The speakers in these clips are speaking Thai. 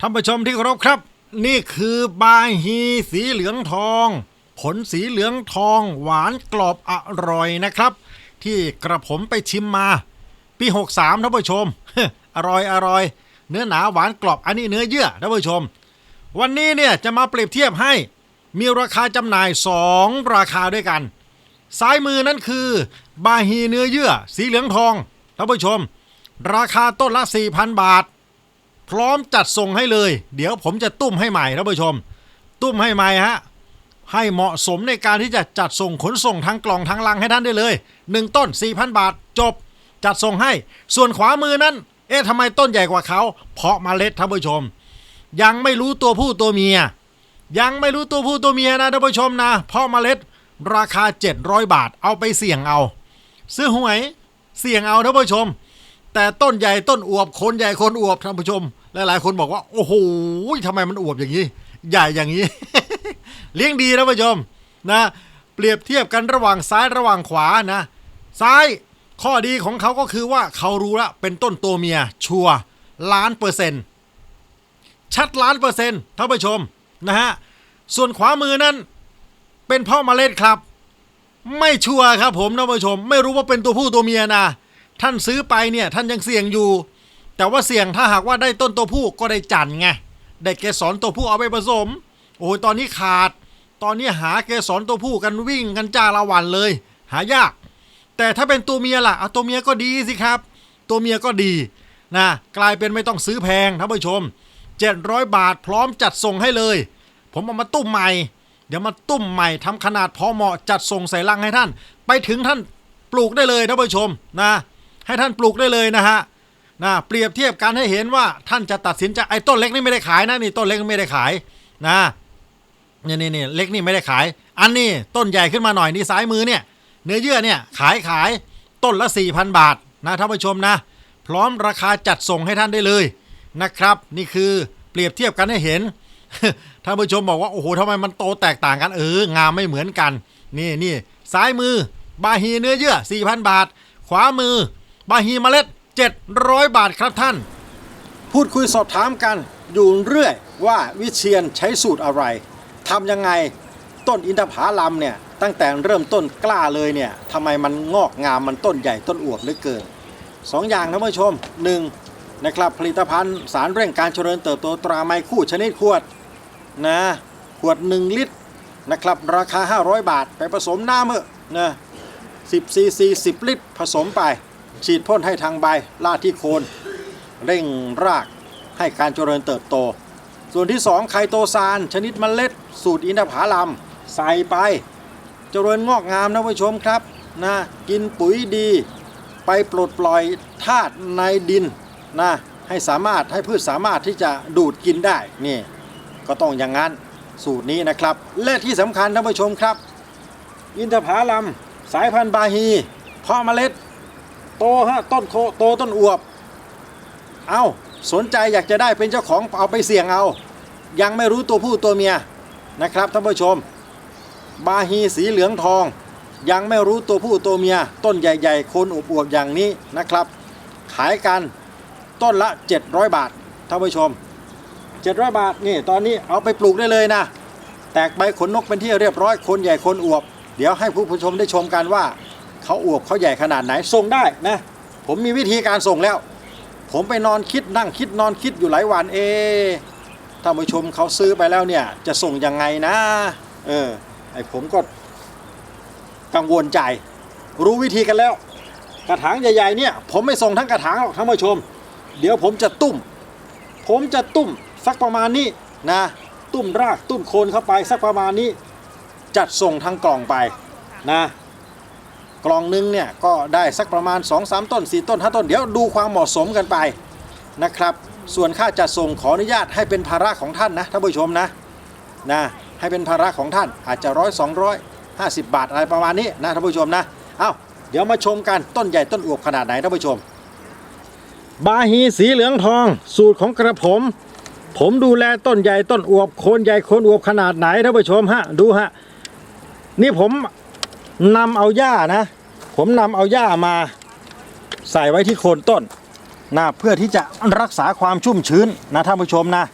ท่านผู้ชมที่เคารพครับ นี่คือบาฮีสีเหลืองทอง ผลสีเหลืองทอง หวานกรอบอร่อยนะครับ ที่กระผมไปชิมมา ปี 63ท่านผู้ชม อร่อยอร่อย เนื้อหนาหวานกรอบอันนี้เนื้อเยื่อท่านผู้ชม วันนี้เนี่ยจะมาเปรียบเทียบให้ มีราคาจำหน่าย 2 ราคาด้วยกัน ซ้ายมือนั่นคือบาฮีเนื้อเยื่อ สีเหลืองทองท่านผู้ชม ราคาต้นละ 4,000 บาท พร้อมจัดส่งให้เลย เดี๋ยวผมจะตุ้มให้ใหม่ท่านผู้ชม ตุ้มให้ใหม่ฮะให้เหมาะสมในการที่จะจัดส่งขนส่งทางกล่องทางลังให้ท่านได้เลย 1 ต้น 4,000 บาทจบ จัดส่งให้ ส่วนขวามือนั้น เอ๊ะทำไมต้นใหญ่กว่าเขา เพาะเมาเล็ดท่านผู้ชม ยังไม่รู้ตัวผู้ตัวเมีย ยังไม่รู้ตัวผู้ตัวเมียนะท่านผู้ชมนะ เพาะเมล็ดราคา 700 บาทเอาไปเสี่ยงเอา ซื้อหวยเสี่ยงเอาท่านผู้ชม แต่ต้นใหญ่ต้นอวบคนใหญ่คนอวบท่านผู้ชม หลายๆ คนบอกว่า โอ้โหทำไมมันอวบอย่างนี้ ใหญ่อย่างนี้ เลี้ยงดีท่านผู้ชมนะ เปรียบเทียบกันระหว่างซ้ายระหว่างขวานะ ซ้ายข้อดีของเขาก็คือว่าเขารู้ละเป็นต้นตัวเมีย ชัวล้านเปอร์เซ็นต์ชัดล้านเปอร์เซ็นต์ท่านผู้ชมนะฮะส่วนขวามือนั้น เป็นพ่อเมล็ดครับ ไม่ชัวร์ครับผมท่านผู้ชม ไม่รู้ว่าเป็นตัวผู้ตัวเมียนะ ท่านซื้อไปเนี่ยท่านยังเสี่ยงอยู่ แต่ว่าเสี่ยงถ้าหากว่าได้ต้นตัวผู้ก็ได้จันทร์ไงได้เกสรตัวผู้เอาไปผสม โอ้ยตอนนี้ขาด ตอนนี้หาเกสรตัวผู้กันวิ่งกันจ้าละวันเลย หายาก แต่ถ้าเป็นตัวเมียล่ะเอาตัวเมียก็ดีสิครับ ตัวเมียก็ดีนะกลายเป็นไม่ต้องซื้อแพงท่านผู้ชม 700 บาทพร้อมจัดส่งให้เลย ผมเอามาตุ้มใหม่ เดี๋ยวมาตุ้มใหม่ทำขนาดพอเหมาะจัดส่งใส่ลังให้ท่าน ไปถึงท่านปลูกได้เลยท่านผู้ชมนะ ให้ท่านปลูกได้เลยนะฮะนะเปรียบเทียบกันให้เห็นว่าท่านจะตัดสินใจไอ้ต้นเล็กนี่ไม่ได้ขายนะนี่ต้นเล็กไม่ได้ขายนะนี่นี่นี่เล็กนี่ไม่ได้ขาย อันนี้ต้นใหญ่ขึ้นมาหน่อยนี่ซ้ายมือเนี่ย เนื้อเยื่อเนี่ยขายขายต้นละ 4,000 บาทนะท่านผู้ชมนะ พร้อมราคาจัดส่งให้ท่านได้เลยนะครับ นี่คือเปรียบเทียบกันให้เห็นท่านผู้ชมบอกว่าโอ้โหทำไมมันโตแตกต่างกันเอองามไม่เหมือนกัน นี่นี่ซ้ายมือบาฮีเนื้อเยื่อ4,000 บาท ขวามือ บาฮีเมล็ด 700 บาทครับท่าน พูดคุยสอบถามกันอยู่เรื่อยว่าวิเชียนใช้สูตรอะไรทำยังไงต้นอินทผลัมเนี่ยตั้งแต่เริ่มต้นกล้าเลยเนี่ยทำไมมันงอกงามมันต้นใหญ่ต้นอวบเหลือเกินสองอย่างท่านผู้ชมหนึ่งนะครับผลิตภัณฑ์สารเร่งการเจริญเติบโตตราไมคู่ชนิดขวดนะขวด 1 ลิตรนะครับราคา 500 บาท ไปผสมน้ำเถอะนะ10ซีซี10 ลิตรผสมไป ฉีดพ่นให้ทางใบลาดที่โคน เร่งรากให้การเจริญเติบโต ส่วนที่ 2 ไคโตซาน ชนิดเมล็ด สูตรอินทผลัมใส่ไป เจริญงอกงามนะผู้ชมครับนะกินปุ๋ยดี ไปปลดปล่อยธาตุในดินนะให้สามารถให้พืชสามารถที่จะดูดกินได้นี่ก็ต้องอย่างนั้นสูตรนี้นะครับ และที่สำคัญท่านผู้ชมครับ อินทผลัมสายพันธุ์บาฮีเพาะเมล็ด โตฮะต้นโคโตต้นอวบ เอาสนใจอยากจะได้เป็นเจ้าของเอาไปเสี่ยงเอา ยังไม่รู้ตัวผู้ตัวเมียนะครับท่านผู้ชม บาฮีสีเหลืองทอง ยังไม่รู้ตัวผู้ตัวเมีย ต้นใหญ่ๆโคนอวบๆอย่างนี้นะครับ ขายกันต้นละ 700 บาทท่านผู้ชม 700 บาทนี่ตอนนี้เอาไปปลูกได้เลยนะ แตกใบขนนกเป็นที่เรียบร้อยคนใหญ่คนอวบ เดี๋ยวให้ผู้ชมได้ชมกันว่า เขาอวบเขาใหญ่ขนาดไหนส่งได้นะผมมีวิธีการส่งแล้ว ผมไปนอนคิดนั่งคิดนอนคิดอยู่หลายวันเอะท่านผู้ชมเขาซื้อไปแล้วเนี่ย จะส่งยังไงนะ เออไอผมก็กังวลใจ รู้วิธีกันแล้ว กระถางใหญ่ๆเนี่ย ผมไม่ส่งทั้งกระถางหรอกท่านผู้ชม เดี๋ยวผมจะตุ้ม ผมจะตุ้มสักประมาณนี้นะ ตุ้มรากตุ้มโคนเข้าไปสักประมาณนี้ จัดส่งทางกล่องไปนะ กล่องหนึงเนี่ยก็ได้สักประมาณ 2-3 ต้น 4 ต้น 5 ต้น เดี๋ยวดูความเหมาะสมกันไปนะครับ ส่วนค่าจัดส่งขออนุญาตให้เป็นภาระของท่านนะท่านผู้ชมนะนะให้เป็นภาระของท่านอาจจะร้อยสองร้อยห้าสิบบาทอะไรประมาณนี้นะท่านผู้ชมนะเอ้าเดี๋ยวมาชมกันต้นใหญ่ต้นอวบขนาดไหนท่านผู้ชม บาฮีสีเหลืองทอง สูตรของกระผม ผมดูแลต้นใหญ่ต้นอวบโคนใหญ่โคนอวบขนาดไหนท่านผู้ชมฮะดูฮะนี่ผม นำเอาหญ้านะ ผมนำเอาหญ้ามาใส่ไว้ที่โคนต้นนะเพื่อที่จะรักษาความชุ่มชื้นนะท่านผู้ชมนะ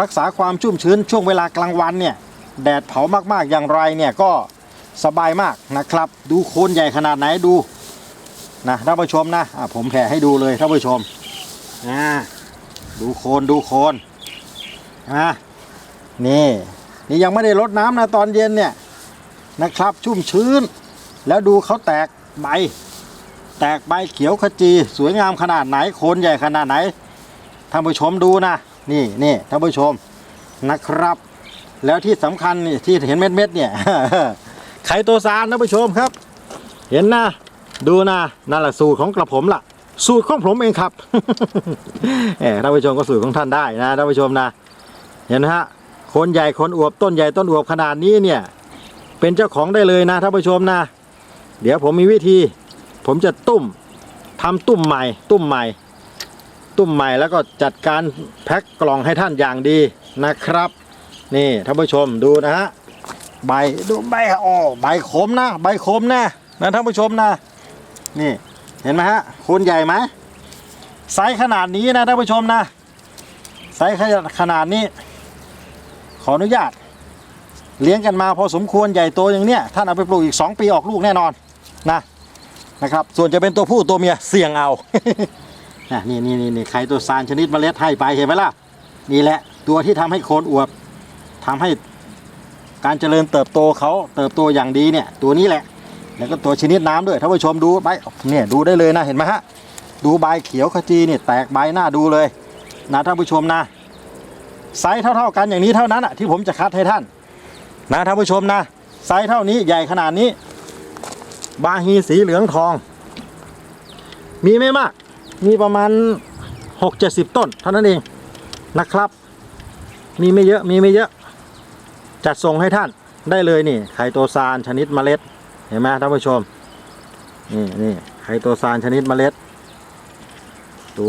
รักษาความชุ่มชื้นช่วงเวลากลางวันเนี่ยแดดเผามากๆอย่างไรเนี่ยก็สบายมากนะครับ ดูโคนใหญ่ขนาดไหนดูนะท่านผู้ชมนะะผมแผ่ให้ดูเลยท่านผู้ชมอ่าดูโคนดูโคนอะนี่นี่ยังไม่ได้รดน้ำนะตอนเย็นเนี่ย นะครับ ชุ่มชื้น แล้วดูเขาแตกใบ แตกใบเขียวขจี สวยงามขนาดไหนโคนใหญ่ขนาดไหนท่านผู้ชมดูนะ นี่นี่ท่านผู้ชมนะครับ แล้วที่สำคัญนี่ที่เห็นเม็ดเม็ดเนี่ยไข่ตัวซานท่านผู้ชมครับ เห็นนะดูนะนั่นแหละสูตรของกระผมล่ะ สูตรของผมเองครับแหมท่านผู้ชมก็สูตรของท่านได้นะท่านผู้ชมนะ เห็นไหมฮะคนใหญ่คนอวบต้นใหญ่ต้นอวบขนาดนี้เนี่ย เป็นเจ้าของได้เลยนะท่านผู้ชมนะ เดี๋ยวผมมีวิธี ผมจะตุ้มทำตุ้มใหม่ ตุ้มใหม่ ตุ้มใหม่แล้วก็จัดการแพ็คกล่องให้ท่านอย่างดีนะครับ นี่ท่านผู้ชมดูนะฮะใบดูใบโอ้ใบขมนะใบขมนะนะท่านผู้ชมนะ นี่เห็นไหมฮะโคนใหญ่ไหมไซส์ขนาดนี้นะท่านผู้ชมนะไซส์ขนาดนี้ ขออนุญาต เลี้ยงกันมาพอสมควรใหญ่โตอย่างเนี้ยท่านเอาไปปลูกอีก 2 ปีออกลูกแน่นอนนะนะครับ ส่วนจะเป็นตัวผู้ตัวเมียเสี่ยงเอานี่นี่นี่นี่ไข่ตัวซานชนิดเมล็ดให้ไปเห็นไหมล่ะนี่แหละตัวที่ทำให้โคนอวบทำให้การเจริญเติบโตเขาเติบโตอย่างดีเนี่ยตัวนี้แหละ แล้วก็ตัวชนิดน้ำด้วยท่านผู้ชมดูใบเนี่ยดูได้เลยนะเห็นไหมฮะดูใบเขียวขจีเนี่ยแตกใบหน้าดูเลยนะท่านผู้ชมนะไซส์เท่า ๆกันอย่างนี้เท่านั้นอะที่ผมจะคัดให้ท่าน นะท่านผู้ชมนะไซส์เท่านี้ใหญ่ขนาดนี้ บาฮีสีเหลืองทอง มีไม่มาก มีประมาณ 6 7 0 ต้น เท่านั้นเองนะครับ มีไม่เยอะมีไม่เยอะ จัดส่งให้ท่านได้เลยนี่ ไข่โตซานชนิดเมล็ด เห็นไหมท่านผู้ชม นี่นี่ไข่โตซานชนิดเมล็ด ดู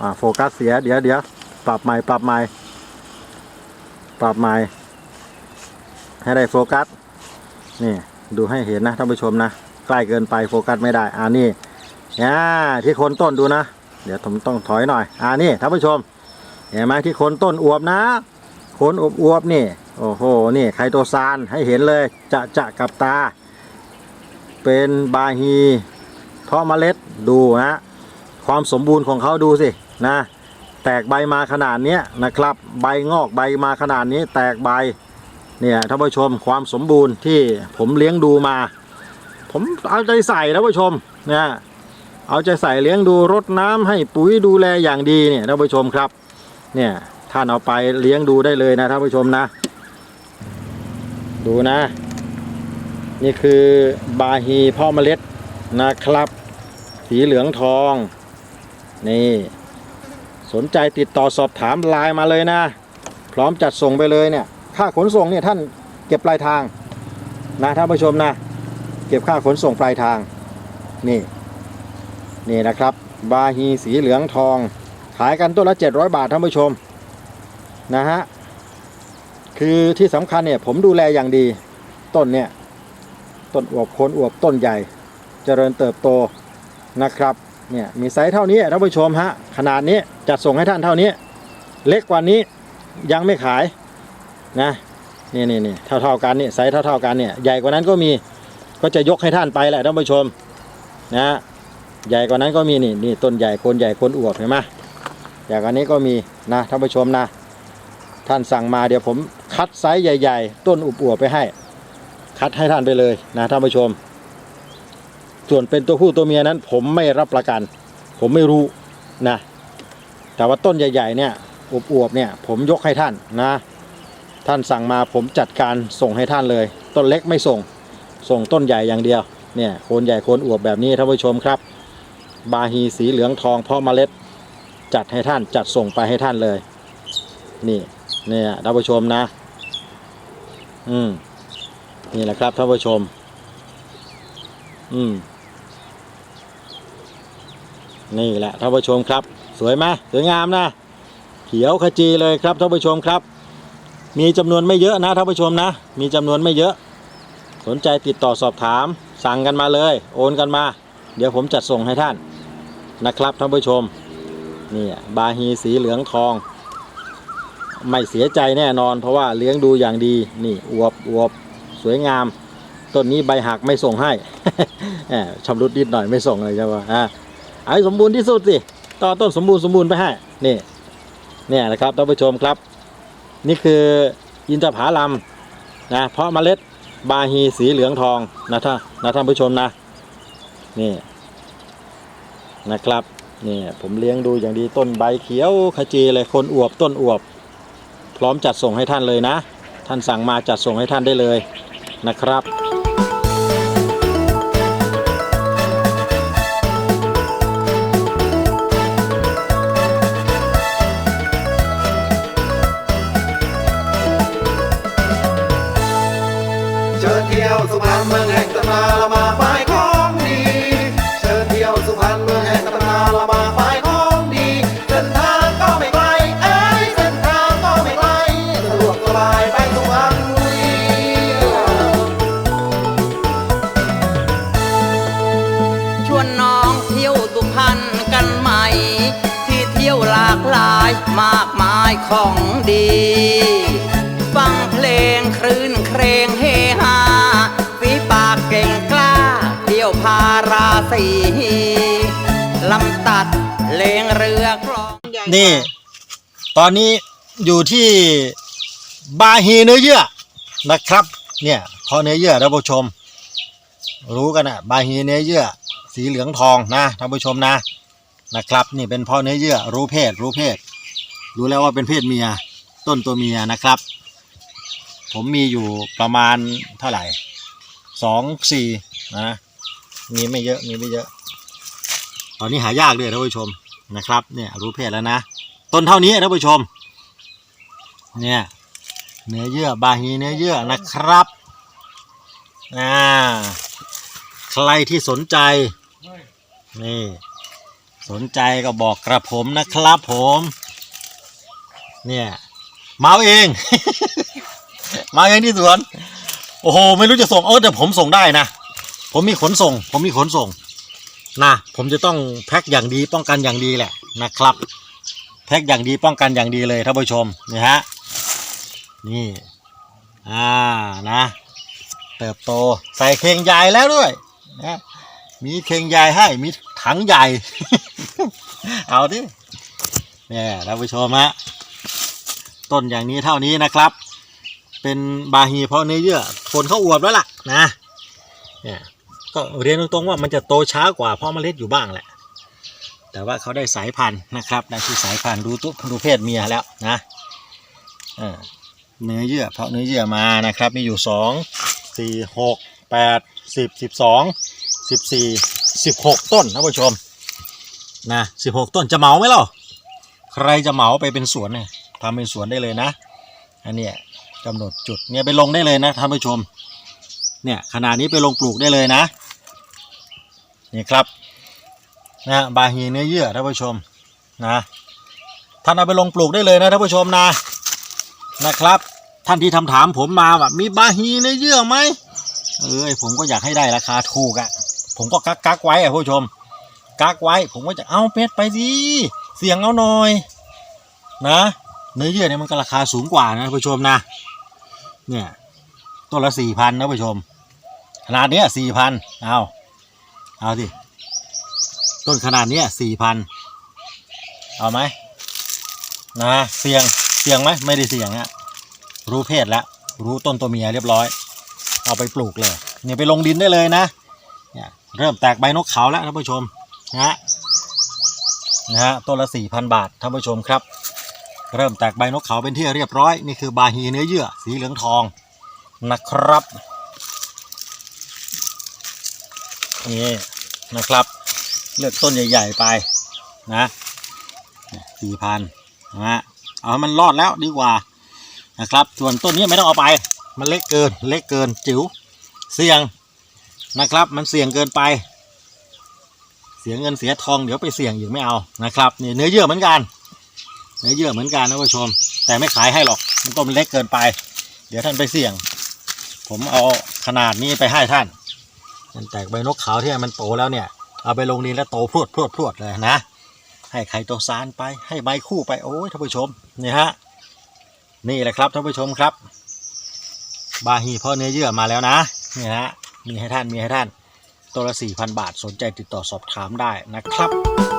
อ่าโฟกัสเสียเดี๋ยวเดี๋ยวปรับใหม่ปรับใหม่ปรับใหม่ ให้ได้โฟกัสนี่ดูให้เห็นนะท่านผู้ชมนะใกล้เกินไปโฟกัสไม่ได้อ่านี่อ่าที่โคนต้นดูนะ เดี๋ยวผมต้องถอยหน่อยอ่านี่ท่านผู้ชม เห็นไหมที่โคนต้นอวบนะโคนอวบอวบๆนี่โอ้โหนี่ไคโตซานให้เห็นเลยจะจะกับตา เป็นบาฮีเพาะเมล็ดดูนะความสมบูรณ์ของเขาดูสินะแตกใบมาขนาดนี้นะครับ ใบงอกใบมาขนาดนี้แตกใบ เนี่ยท่านผู้ชมความสมบูรณ์ที่ผมเลี้ยงดูมา ผมเอาใจใส่ท่านผู้ชมเนะเอาใจใส่เลี้ยงดูรดน้ำให้ปุ๋ยดูแลอย่างดีเนี่ยท่านผู้ชมครับ เนี่ยท่านเอาไปเลี้ยงดูได้เลยนะท่านผู้ชมนะ ดูนะ นี่คือบาฮีพ่อเมล็ดนะครับ สีเหลืองทอง นี่ สนใจติดต่อสอบถามไลน์มาเลยนะ พร้อมจัดส่งไปเลยเนี่ย ค่าขนส่งเนี่ยท่านเก็บปลายทางนะท่านผู้ชมนะเก็บค่าขนส่งปลายทางนี่นี่นะครับ บาฮีสีเหลืองทอง ขายกันต้นละ 700 บาทท่านผู้ชมนะฮะคือที่สำคัญเนี่ยผมดูแลอย่างดีต้นเนี่ยต้นอวบโคนอวบต้นใหญ่ เจริญเติบโตนะครับเนี่ยมีไซส์เท่านี้ท่านผู้ชมฮะขนาดนี้จัดส่งให้ท่านเท่านี้ เล็กกว่านี้ยังไม่ขาย นะนี่นี่นี่เท่าเท่ากันนี่ไซส์เท่าเท่ากันเนี่ยใหญ่กว่านั้นก็มีก็จะยกให้ท่านไปแหละท่านผู้ชมนะใหญ่กว่านั้นก็มีนี่นี่ต้นใหญ่โคนใหญ่โคนอวบเห็นไหมใหญ่กว่านี้ก็มีนะท่านผู้ชมนะ ท่านสั่งมาเดี๋ยวผมคัดไซส์ใหญ่ ๆ ต้นอวบๆไปให้ คัดให้ท่านไปเลยนะท่านผู้ชม ส่วนเป็นตัวผู้ตัวเมียนั้น ผมไม่รับประกัน ผมไม่รู้นะแต่ว่าต้นใหญ่ๆเนี่ยอวบๆเนี่ยผมยกให้ท่านนะ ท่านสั่งมาผมจัดการส่งให้ท่านเลย ต้นเล็กไม่ส่ง ส่งต้นใหญ่อย่างเดียว เนี่ยโคนใหญ่โคนอวบแบบนี้ท่านผู้ชมครับ บาฮีสีเหลืองทองเพาะเมล็ด จัดให้ท่านจัดส่งไปให้ท่านเลย นี่เนี่ยท่านผู้ชมนะ อืมนี่แหละครับท่านผู้ชม อืมนี่แหละท่านผู้ชมครับ สวยไหมสวยงามนะ เขียวขจีเลยครับท่านผู้ชมครับ มีจำนวนไม่เยอะนะท่านผู้ชมนะ มีจำนวนไม่เยอะ สนใจติดต่อสอบถาม สั่งกันมาเลย โอนกันมา เดี๋ยวผมจัดส่งให้ท่านนะครับท่านผู้ชมนี่บาฮีสีเหลืองทอง ไม่เสียใจแน่นอน เพราะว่าเลี้ยงดูอย่างดีนี่อวบอวบสวยงาม ต้นนี้ใบหักไม่ส่งให้แหมชำรุดนิดหน่อยไม่ส่งเลยใช่ปะอะเอาให้สมบูรณ์ที่สุดสิต่อต้นสมบูรณ์สมบูรณ์ไปให้นี่เนี่ยนะครับท่านผู้ชมครับ นี่คืออินทผลัมนะเพราะเมล็ดบาฮีสีเหลืองทองนะท่านนะท่านผู้ชมนะนี่นะครับนี่ผมเลี้ยงดูอย่างดีต้นใบเขียวขจีเลยคนอวบต้นอวบ พร้อมจัดส่งให้ท่านเลยนะ ท่านสั่งมาจัดส่งให้ท่านได้เลยนะครับ มากมายของดี ฟังเพลงคลื่นเครงเฮฮาฝีปากเก่งกล้าเที่ยวพาราสีลำตัดเลงเรือคลองนี่ ตอนนี้อยู่ที่บาฮีเนื้อเยื่อนะครับ เนี่ยพอเนื้อเยื่อท่านผู้ชม รู้กันนะบาฮีเนื้อเยื่อ สีเหลืองทองนะท่านผู้ชมนะนะครับ นี่เป็นพ่อเนื้อเยื่อรู้เพศรู้เพศ รู้แล้วว่าเป็นเพศเมีย ต้นตัวเมียนะครับ ผมมีอยู่ประมาณเท่าไหร่สองสี่นะมีไม่เยอะมีไม่เยอะ ตอนนี้หายากด้วยท่านผู้ชมนะครับ เนี่ยรู้เพศแล้วนะ ต้นเท่านี้ท่านผู้ชม เนี่ยเนื้อเยื่อบาฮีเนื้อเยื่อนะครับอ่าใครที่สนใจนี่สนใจก็บอกกระผมนะครับผม เนี่ยมาเอง มาเองที่สวน โอ้โห ไม่รู้จะส่งเออแต่ผมส่งได้นะ ผมมีขนส่ง ผมมีขนส่งนะผมจะต้องแพ็คอย่างดีป้องกันอย่างดีแหละนะครับ แพ็คอย่างดีป้องกันอย่างดีเลยท่านผู้ชมนี่ฮะนี่อ่านะ เติบโตใส่เข่งใหญ่แล้วด้วยนะมีเข่งใหญ่ให้มีถังใหญ่ เอาดิเนี่ยท่านผู้ชมฮะ ต้นอย่างนี้เท่านี้นะครับ เป็นบาฮีเพราะเนื้อเยื่อคนเขาอวบแล้วล่ะนะเนี่ยก็เรียนตรงๆว่ามันจะโตช้ากว่าเพราะเมล็ดอยู่บ้างแหละ แต่ว่าเขาได้สายพันธุ์นะครับได้ที่สายพันธุ์รู้ตุรู้เพศเมียแล้วนะเออเนื้อเยื่อเพราะเนื้อเยื่อมานะครับมีอยู่สองสี่หกแปดสิบสิบสองสิบสี่สิบหกต้นท่านผู้ชมนะสิบหกต้นจะเหมาไหมล่ะใครจะเหมาไปเป็นสวนเนี่ย ทำเป็นสวนได้เลยนะ อันเนี้ยกำหนดจุดเนี่ยไปลงได้เลยนะท่านผู้ชม เนี่ยขนาดนี้ไปลงปลูกได้เลยนะ นี่ครับนะบาฮีเนื้อเยื่อท่านผู้ชมนะท่านเอาไปลงปลูกได้เลยนะท่านผู้ชมนะนะครับ ท่านที่ทำถามผมมาแบบมีบาฮีเนื้อเยื่อไหมเออผมก็อยากให้ได้ราคาถูกอะ่ะ ผมก็กักกักไว้อะผู้ชมกักไว้ ผมก็จะเอาเป็ดไปสิเสียงเอาหน่อย นะ เนื้อเยื่อเนี่ยมันก็ราคาสูงกว่านะผู้ชมนะ เนี่ยต้นละสี่พันนะผู้ชม ขนาดเนี้ยสี่พันเอาเอาสิต้นขนาดเนี้ยสี่พันเอาไหมนะเสี่ยงเสี่ยงไหมไม่ได้เสี่ยงฮะรู้เพศแล้วรู้ต้นตัวเมียเรียบร้อย เอาไปปลูกเลยเนี่ยไปลงดินได้เลยนะเนี่ยเริ่มแตกใบนกเขาแล้วท่านผู้ชมนะฮะนะฮะต้นละสี่พันบาทท่านผู้ชมครับ เริ่มแตกใบนกเขาเป็นที่เรียบร้อย นี่คือบาฮีเนื้อเยื่อ สีเหลืองทองนะครับนี่นะครับ เลือกต้นใหญ่ ๆ ไปนะสี่พันนะฮะเอาให้มันรอดแล้วดีกว่านะครับ ส่วนต้นนี้ไม่ต้องเอาไป มันเล็กเกิน เล็กเกินจิ๋วเสี่ยงนะครับ มันเสี่ยงเกินไป เสียเงินเสียทองเดี๋ยวไปเสี่ยงอีกไม่เอานะครับนี่เนื้อเยื่อเหมือนกัน เนื้อเยื่อเหมือนกันนะผู้ชม แต่ไม่ขายให้หรอกมันต้นเล็กเกินไป เดี๋ยวท่านไปเสี่ยง ผมเอาขนาดนี้ไปให้ท่าน มันแตกใบนกขาวที่มันโตแล้วเนี่ย เอาไปลงดินแล้วโตพรวดพรวดพรวดเลยนะ ให้ไข่ตัวซานไปให้ใบคู่ไปโอ้ยท่านผู้ชมนี่ฮะนี่แหละครับท่านผู้ชมครับ บาฮีพ่อเนื้อเยื่อมาแล้วนะนี่ฮะมีให้ท่านมีให้ท่านตัวละ4,000 บาทสนใจติดต่อสอบถามได้นะครับ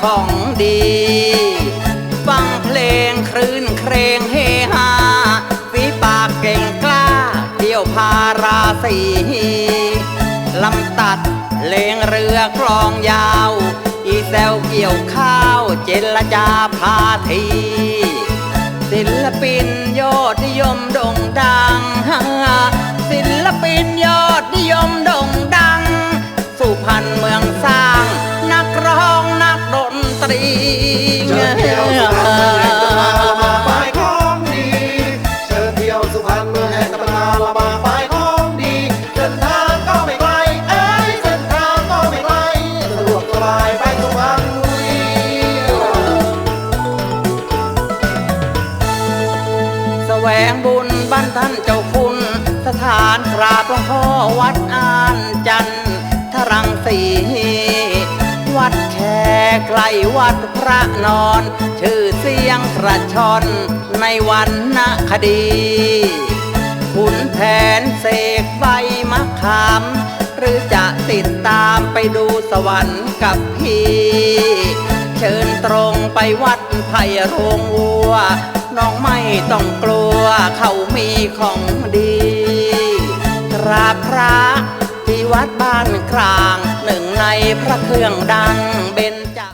ของดี ฟังเพลงคลื่นเครงเฮฮาฝีปากเก่งกล้าเที่ยวพาราสีลำตัดเลงเรือกลองยาว อีแซวเกี่ยวข้าวเจรจาพาที ศิลปินยอดนิยมโด่งดัง วัดอานจันทรังสีวัดแขกไกลวัดพระนอน ชื่อเสียงกระชอนในวันนคดีขุนแผนเสกใบมะขาม หรือจะติดตามไปดูสวรรค์กับพี่ เชิญตรงไปวัดไผ่โรงวัว น้องไม่ต้องกลัวเขามีของดี ราบพระที่วัดบ้านกลาง หนึ่งในพระเครื่องดังเบน